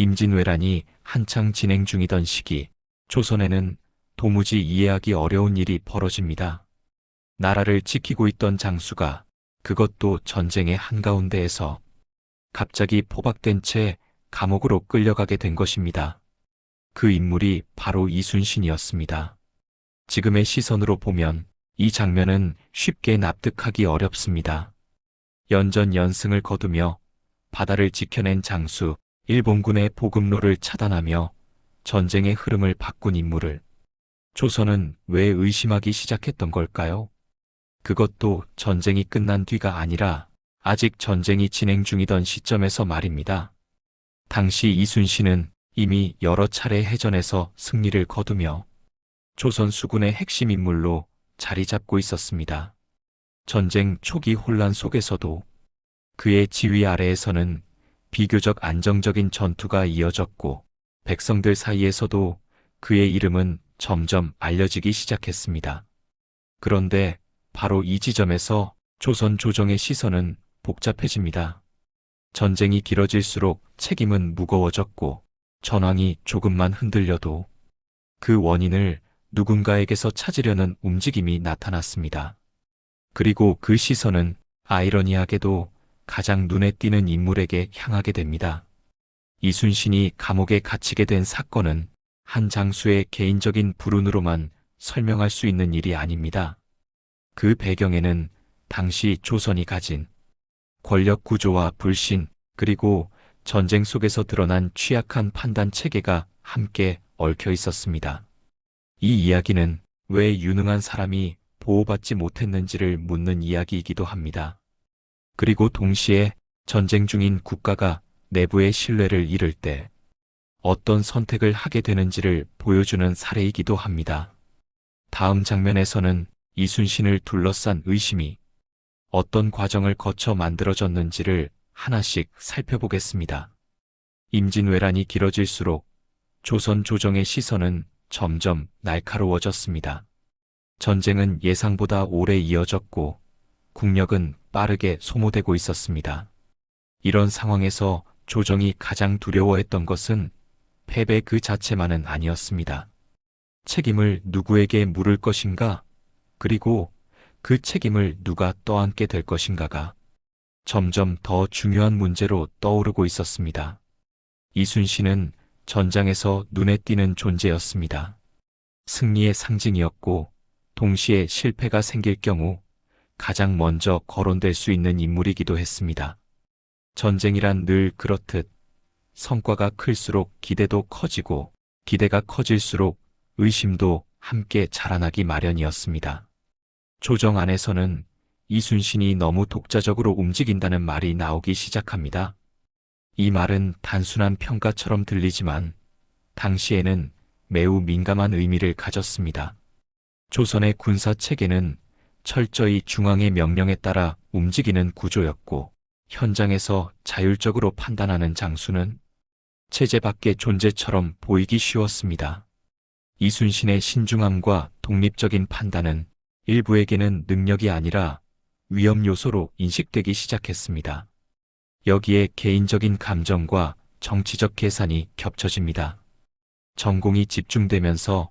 임진왜란이 한창 진행 중이던 시기, 조선에는 도무지 이해하기 어려운 일이 벌어집니다. 나라를 지키고 있던 장수가 그것도 전쟁의 한가운데에서 갑자기 포박된 채 감옥으로 끌려가게 된 것입니다. 그 인물이 바로 이순신이었습니다. 지금의 시선으로 보면 이 장면은 쉽게 납득하기 어렵습니다. 연전 연승을 거두며 바다를 지켜낸 장수, 일본군의 보급로를 차단하며 전쟁의 흐름을 바꾼 인물을 조선은 왜 의심하기 시작했던 걸까요? 그것도 전쟁이 끝난 뒤가 아니라 아직 전쟁이 진행 중이던 시점에서 말입니다. 당시 이순신은 이미 여러 차례 해전에서 승리를 거두며 조선 수군의 핵심 인물로 자리 잡고 있었습니다. 전쟁 초기 혼란 속에서도 그의 지휘 아래에서는 비교적 안정적인 전투가 이어졌고 백성들 사이에서도 그의 이름은 점점 알려지기 시작했습니다. 그런데 바로 이 지점에서 조선 조정의 시선은 복잡해집니다. 전쟁이 길어질수록 책임은 무거워졌고 전황이 조금만 흔들려도 그 원인을 누군가에게서 찾으려는 움직임이 나타났습니다. 그리고 그 시선은 아이러니하게도 가장 눈에 띄는 인물에게 향하게 됩니다. 이순신이 감옥에 갇히게 된 사건은 한 장수의 개인적인 불운으로만 설명할 수 있는 일이 아닙니다. 그 배경에는 당시 조선이 가진 권력 구조와 불신, 그리고 전쟁 속에서 드러난 취약한 판단 체계가 함께 얽혀 있었습니다. 이 이야기는 왜 유능한 사람이 보호받지 못했는지를 묻는 이야기이기도 합니다. 그리고 동시에 전쟁 중인 국가가 내부의 신뢰를 잃을 때 어떤 선택을 하게 되는지를 보여주는 사례이기도 합니다. 다음 장면에서는 이순신을 둘러싼 의심이 어떤 과정을 거쳐 만들어졌는지를 하나씩 살펴보겠습니다. 임진왜란이 길어질수록 조선 조정의 시선은 점점 날카로워졌습니다. 전쟁은 예상보다 오래 이어졌고 국력은 빠르게 소모되고 있었습니다. 이런 상황에서 조정이 가장 두려워했던 것은 패배 그 자체만은 아니었습니다. 책임을 누구에게 물을 것인가, 그리고 그 책임을 누가 떠안게 될 것인가가 점점 더 중요한 문제로 떠오르고 있었습니다. 이순신은 전장에서 눈에 띄는 존재였습니다. 승리의 상징이었고 동시에 실패가 생길 경우 가장 먼저 거론될 수 있는 인물이기도 했습니다. 전쟁이란 늘 그렇듯 성과가 클수록 기대도 커지고 기대가 커질수록 의심도 함께 자라나기 마련이었습니다. 조정 안에서는 이순신이 너무 독자적으로 움직인다는 말이 나오기 시작합니다. 이 말은 단순한 평가처럼 들리지만 당시에는 매우 민감한 의미를 가졌습니다. 조선의 군사 체계는 철저히 중앙의 명령에 따라 움직이는 구조였고 현장에서 자율적으로 판단하는 장수는 체제 밖의 존재처럼 보이기 쉬웠습니다. 이순신의 신중함과 독립적인 판단은 일부에게는 능력이 아니라 위험 요소로 인식되기 시작했습니다. 여기에 개인적인 감정과 정치적 계산이 겹쳐집니다. 전공이 집중되면서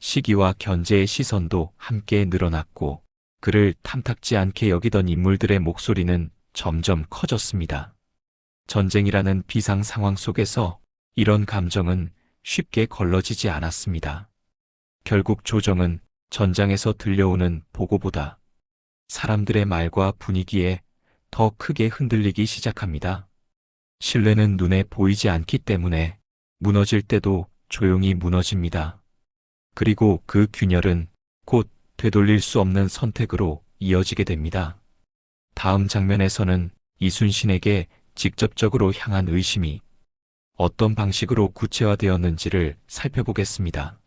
시기와 견제의 시선도 함께 늘어났고 그를 탐탁지 않게 여기던 인물들의 목소리는 점점 커졌습니다. 전쟁이라는 비상 상황 속에서 이런 감정은 쉽게 걸러지지 않았습니다. 결국 조정은 전장에서 들려오는 보고보다 사람들의 말과 분위기에 더 크게 흔들리기 시작합니다. 신뢰는 눈에 보이지 않기 때문에 무너질 때도 조용히 무너집니다. 그리고 그 균열은 곧 되돌릴 수 없는 선택으로 이어지게 됩니다. 다음 장면에서는 이순신에게 직접적으로 향한 의심이 어떤 방식으로 구체화되었는지를 살펴보겠습니다.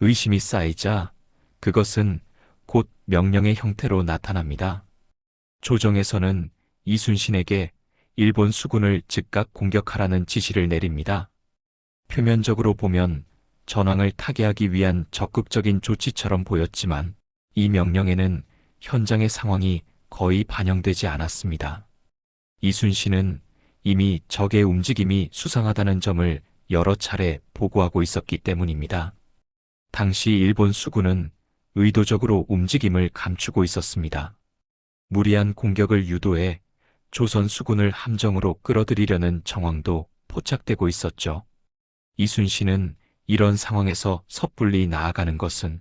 의심이 쌓이자 그것은 곧 명령의 형태로 나타납니다. 조정에서는 이순신에게 일본 수군을 즉각 공격하라는 지시를 내립니다. 표면적으로 보면 전황을 타개하기 위한 적극적인 조치처럼 보였지만 이 명령에는 현장의 상황이 거의 반영되지 않았습니다. 이순신은 이미 적의 움직임이 수상하다는 점을 여러 차례 보고하고 있었기 때문입니다. 당시 일본 수군은 의도적으로 움직임을 감추고 있었습니다. 무리한 공격을 유도해 조선 수군을 함정으로 끌어들이려는 정황도 포착되고 있었죠. 이순신은 이런 상황에서 섣불리 나아가는 것은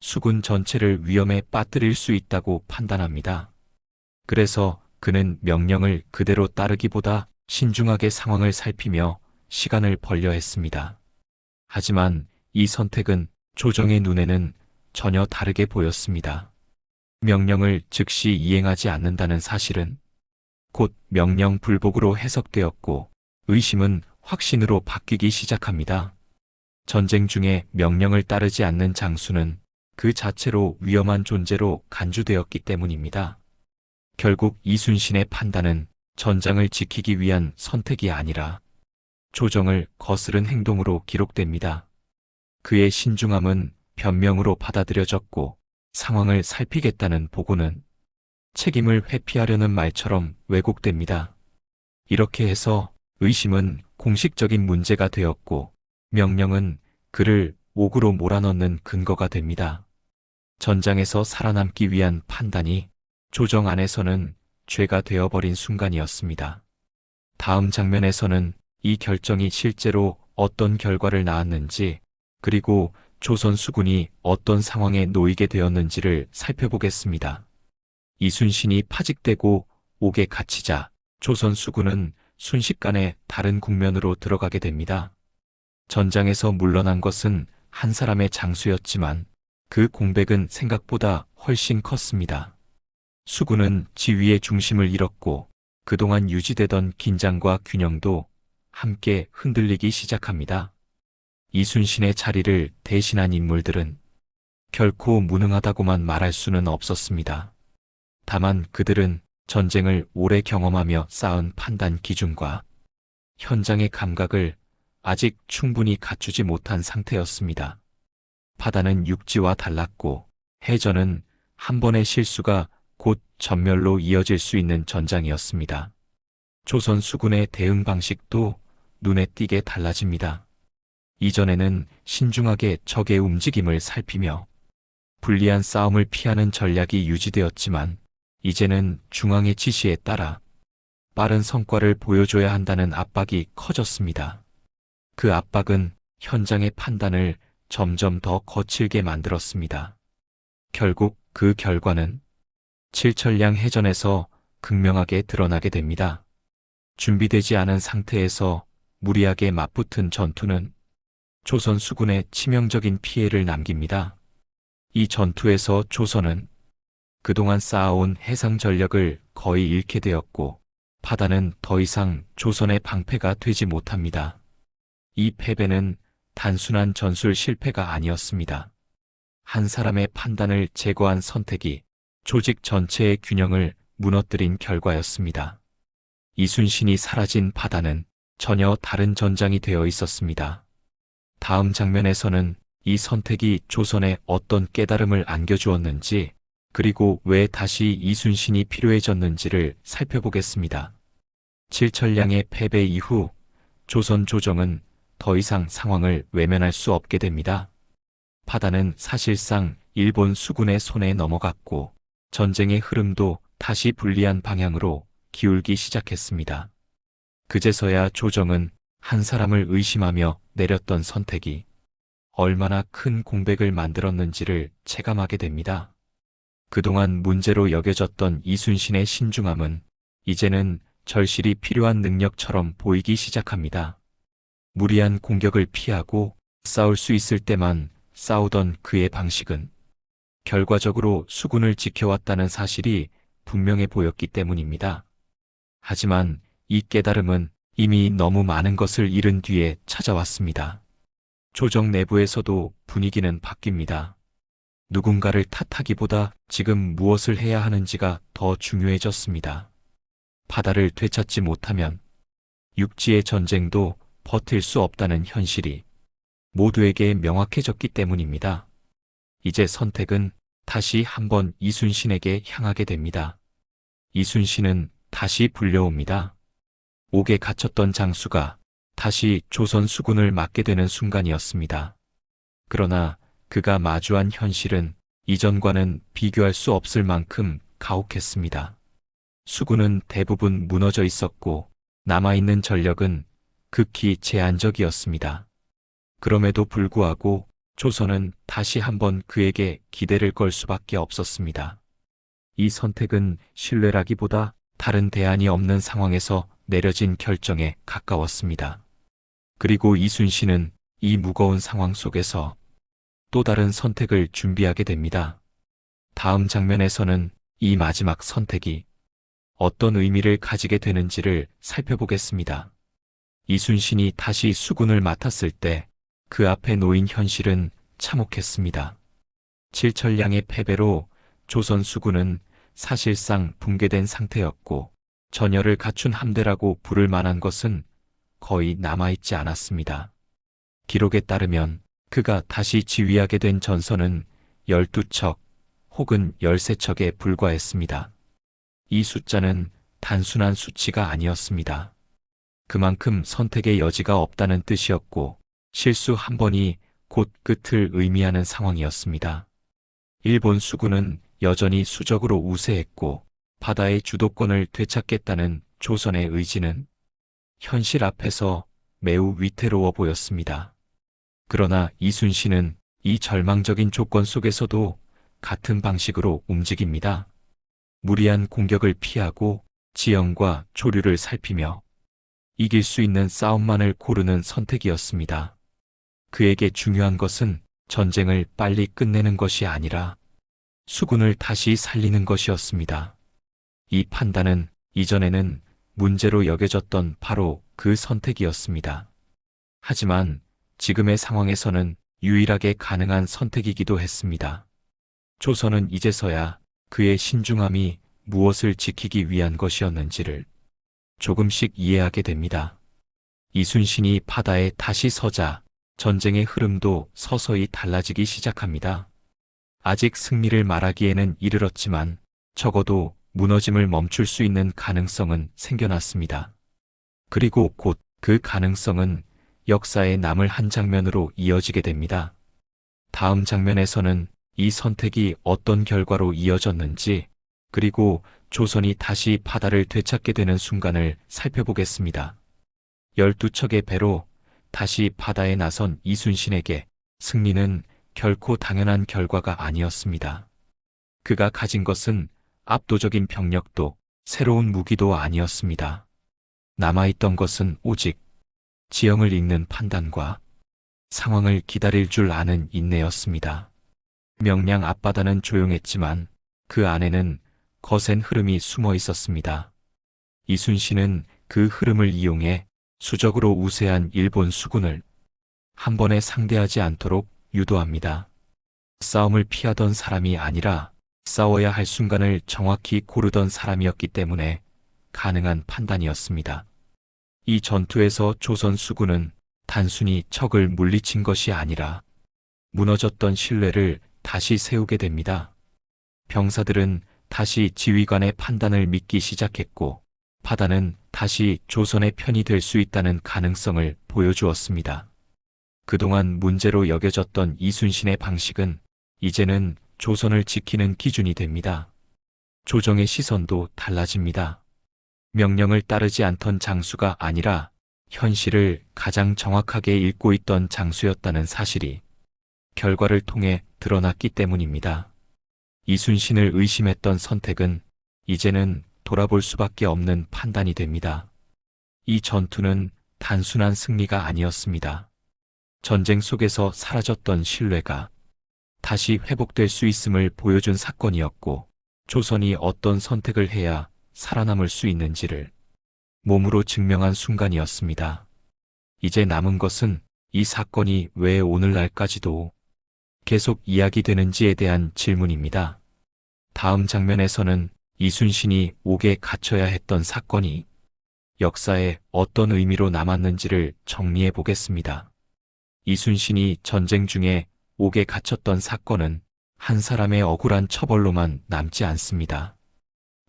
수군 전체를 위험에 빠뜨릴 수 있다고 판단합니다. 그래서 그는 명령을 그대로 따르기보다 신중하게 상황을 살피며 시간을 벌려 했습니다. 하지만 이 선택은 조정의 눈에는 전혀 다르게 보였습니다. 명령을 즉시 이행하지 않는다는 사실은 곧 명령 불복으로 해석되었고 의심은 확신으로 바뀌기 시작합니다. 전쟁 중에 명령을 따르지 않는 장수는 그 자체로 위험한 존재로 간주되었기 때문입니다. 결국 이순신의 판단은 전장을 지키기 위한 선택이 아니라 조정을 거스른 행동으로 기록됩니다. 그의 신중함은 변명으로 받아들여졌고 상황을 살피겠다는 보고는 책임을 회피하려는 말처럼 왜곡됩니다. 이렇게 해서 의심은 공식적인 문제가 되었고 명령은 그를 옥으로 몰아넣는 근거가 됩니다. 전장에서 살아남기 위한 판단이 조정 안에서는 죄가 되어버린 순간이었습니다. 다음 장면에서는 이 결정이 실제로 어떤 결과를 낳았는지 그리고 조선 수군이 어떤 상황에 놓이게 되었는지를 살펴보겠습니다. 이순신이 파직되고 옥에 갇히자 조선 수군은 순식간에 다른 국면으로 들어가게 됩니다. 전장에서 물러난 것은 한 사람의 장수였지만 그 공백은 생각보다 훨씬 컸습니다. 수군은 지위의 중심을 잃었고 그동안 유지되던 긴장과 균형도 함께 흔들리기 시작합니다. 이순신의 자리를 대신한 인물들은 결코 무능하다고만 말할 수는 없었습니다. 다만 그들은 전쟁을 오래 경험하며 쌓은 판단 기준과 현장의 감각을 아직 충분히 갖추지 못한 상태였습니다. 바다는 육지와 달랐고 해전은 한 번의 실수가 곧 전멸로 이어질 수 있는 전장이었습니다. 조선 수군의 대응 방식도 눈에 띄게 달라집니다. 이전에는 신중하게 적의 움직임을 살피며 불리한 싸움을 피하는 전략이 유지되었지만 이제는 중앙의 지시에 따라 빠른 성과를 보여줘야 한다는 압박이 커졌습니다. 그 압박은 현장의 판단을 점점 더 거칠게 만들었습니다. 결국 그 결과는 칠천량 해전에서 극명하게 드러나게 됩니다. 준비되지 않은 상태에서 무리하게 맞붙은 전투는 조선 수군에 치명적인 피해를 남깁니다. 이 전투에서 조선은 그동안 쌓아온 해상 전력을 거의 잃게 되었고 바다는 더 이상 조선의 방패가 되지 못합니다. 이 패배는 단순한 전술 실패가 아니었습니다. 한 사람의 판단을 제거한 선택이 조직 전체의 균형을 무너뜨린 결과였습니다. 이순신이 사라진 바다는 전혀 다른 전장이 되어 있었습니다. 다음 장면에서는 이 선택이 조선에 어떤 깨달음을 안겨주었는지 그리고 왜 다시 이순신이 필요해졌는지를 살펴보겠습니다. 칠천량의 패배 이후 조선 조정은 더 이상 상황을 외면할 수 없게 됩니다. 바다는 사실상 일본 수군의 손에 넘어갔고 전쟁의 흐름도 다시 불리한 방향으로 기울기 시작했습니다. 그제서야 조정은 한 사람을 의심하며 내렸던 선택이 얼마나 큰 공백을 만들었는지를 체감하게 됩니다. 그동안 문제로 여겨졌던 이순신의 신중함은 이제는 절실히 필요한 능력처럼 보이기 시작합니다. 무리한 공격을 피하고 싸울 수 있을 때만 싸우던 그의 방식은 결과적으로 수군을 지켜왔다는 사실이 분명해 보였기 때문입니다. 하지만 이 깨달음은 이미 너무 많은 것을 잃은 뒤에 찾아왔습니다. 조정 내부에서도 분위기는 바뀝니다. 누군가를 탓하기보다 지금 무엇을 해야 하는지가 더 중요해졌습니다. 바다를 되찾지 못하면 육지의 전쟁도 버틸 수 없다는 현실이 모두에게 명확해졌기 때문입니다. 이제 선택은 다시 한번 이순신에게 향하게 됩니다. 이순신은 다시 불려옵니다. 옥에 갇혔던 장수가 다시 조선 수군을 맡게 되는 순간이었습니다. 그러나 그가 마주한 현실은 이전과는 비교할 수 없을 만큼 가혹했습니다. 수군은 대부분 무너져 있었고 남아있는 전력은 극히 제한적이었습니다. 그럼에도 불구하고 조선은 다시 한번 그에게 기대를 걸 수밖에 없었습니다. 이 선택은 신뢰라기보다 다른 대안이 없는 상황에서 내려진 결정에 가까웠습니다. 그리고 이순신은 이 무거운 상황 속에서 또 다른 선택을 준비하게 됩니다. 다음 장면에서는 이 마지막 선택이 어떤 의미를 가지게 되는지를 살펴보겠습니다. 이순신이 다시 수군을 맡았을 때 그 앞에 놓인 현실은 참혹했습니다. 칠천량의 패배로 조선 수군은 사실상 붕괴된 상태였고 전열을 갖춘 함대라고 부를 만한 것은 거의 남아있지 않았습니다. 기록에 따르면 그가 다시 지휘하게 된 전선은 12척 혹은 13척에 불과했습니다. 이 숫자는 단순한 수치가 아니었습니다. 그만큼 선택의 여지가 없다는 뜻이었고 실수 한 번이 곧 끝을 의미하는 상황이었습니다. 일본 수군은 여전히 수적으로 우세했고 바다의 주도권을 되찾겠다는 조선의 의지는 현실 앞에서 매우 위태로워 보였습니다. 그러나 이순신은 이 절망적인 조건 속에서도 같은 방식으로 움직입니다. 무리한 공격을 피하고 지형과 조류를 살피며 이길 수 있는 싸움만을 고르는 선택이었습니다. 그에게 중요한 것은 전쟁을 빨리 끝내는 것이 아니라 수군을 다시 살리는 것이었습니다. 이 판단은 이전에는 문제로 여겨졌던 바로 그 선택이었습니다. 하지만 지금의 상황에서는 유일하게 가능한 선택이기도 했습니다. 조선은 이제서야 그의 신중함이 무엇을 지키기 위한 것이었는지를 조금씩 이해하게 됩니다. 이순신이 바다에 다시 서자 전쟁의 흐름도 서서히 달라지기 시작합니다. 아직 승리를 말하기에는 이르렀지만 적어도 무너짐을 멈출 수 있는 가능성은 생겨났습니다. 그리고 곧 그 가능성은 역사에 남을 한 장면으로 이어지게 됩니다. 다음 장면에서는 이 선택이 어떤 결과로 이어졌는지 그리고 조선이 다시 바다를 되찾게 되는 순간을 살펴보겠습니다. 12척의 배로 다시 바다에 나선 이순신에게 승리는 결코 당연한 결과가 아니었습니다. 그가 가진 것은 압도적인 병력도 새로운 무기도 아니었습니다. 남아있던 것은 오직 지형을 읽는 판단과 상황을 기다릴 줄 아는 인내였습니다. 명량 앞바다는 조용했지만 그 안에는 거센 흐름이 숨어 있었습니다. 이순신은 그 흐름을 이용해 수적으로 우세한 일본 수군을 한 번에 상대하지 않도록 유도합니다. 싸움을 피하던 사람이 아니라 싸워야 할 순간을 정확히 고르던 사람이었기 때문에 가능한 판단이었습니다. 이 전투에서 조선 수군은 단순히 적을 물리친 것이 아니라 무너졌던 신뢰를 다시 세우게 됩니다. 병사들은 다시 지휘관의 판단을 믿기 시작했고 바다는 다시 조선의 편이 될 수 있다는 가능성을 보여주었습니다. 그동안 문제로 여겨졌던 이순신의 방식은 이제는 조선을 지키는 기준이 됩니다. 조정의 시선도 달라집니다. 명령을 따르지 않던 장수가 아니라 현실을 가장 정확하게 읽고 있던 장수였다는 사실이 결과를 통해 드러났기 때문입니다. 이순신을 의심했던 선택은 이제는 돌아볼 수밖에 없는 판단이 됩니다. 이 전투는 단순한 승리가 아니었습니다. 전쟁 속에서 사라졌던 신뢰가 다시 회복될 수 있음을 보여준 사건이었고, 조선이 어떤 선택을 해야 살아남을 수 있는지를 몸으로 증명한 순간이었습니다. 이제 남은 것은 이 사건이 왜 오늘날까지도 계속 이야기되는지에 대한 질문입니다. 다음 장면에서는 이순신이 옥에 갇혀야 했던 사건이 역사에 어떤 의미로 남았는지를 정리해 보겠습니다. 이순신이 전쟁 중에 옥에 갇혔던 사건은 한 사람의 억울한 처벌로만 남지 않습니다.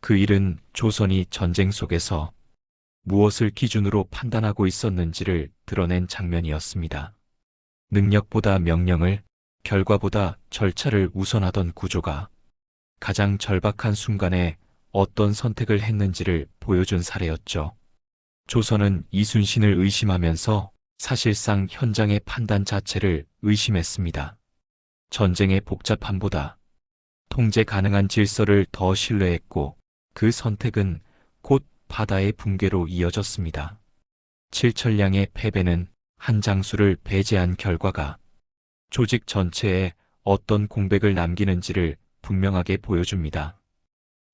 그 일은 조선이 전쟁 속에서 무엇을 기준으로 판단하고 있었는지를 드러낸 장면이었습니다. 능력보다 명령을, 결과보다 절차를 우선하던 구조가 가장 절박한 순간에 어떤 선택을 했는지를 보여준 사례였죠. 조선은 이순신을 의심하면서 사실상 현장의 판단 자체를 의심했습니다. 전쟁의 복잡함보다 통제 가능한 질서를 더 신뢰했고 그 선택은 곧 바다의 붕괴로 이어졌습니다. 칠천량의 패배는 한 장수를 배제한 결과가 조직 전체에 어떤 공백을 남기는지를 분명하게 보여줍니다.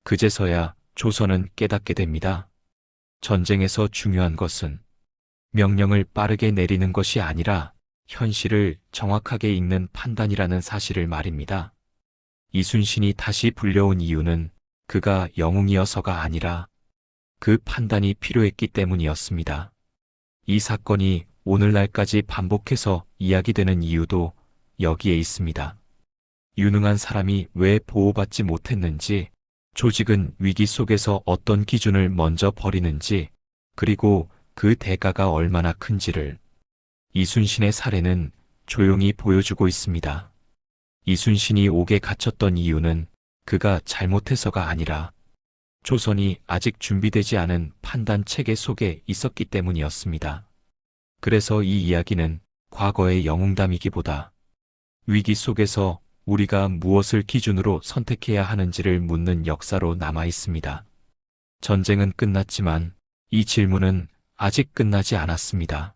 그제서야 조선은 깨닫게 됩니다. 전쟁에서 중요한 것은 명령을 빠르게 내리는 것이 아니라 현실을 정확하게 읽는 판단이라는 사실을 말입니다. 이순신이 다시 불려온 이유는 그가 영웅이어서가 아니라 그 판단이 필요했기 때문이었습니다. 이 사건이 오늘날까지 반복해서 이야기되는 이유도 여기에 있습니다. 유능한 사람이 왜 보호받지 못했는지, 조직은 위기 속에서 어떤 기준을 먼저 버리는지, 그리고 그 대가가 얼마나 큰지를 이순신의 사례는 조용히 보여주고 있습니다. 이순신이 옥에 갇혔던 이유는 그가 잘못해서가 아니라 조선이 아직 준비되지 않은 판단 체계 속에 있었기 때문이었습니다. 그래서 이 이야기는 과거의 영웅담이기보다 위기 속에서 우리가 무엇을 기준으로 선택해야 하는지를 묻는 역사로 남아 있습니다. 전쟁은 끝났지만 이 질문은 아직 끝나지 않았습니다.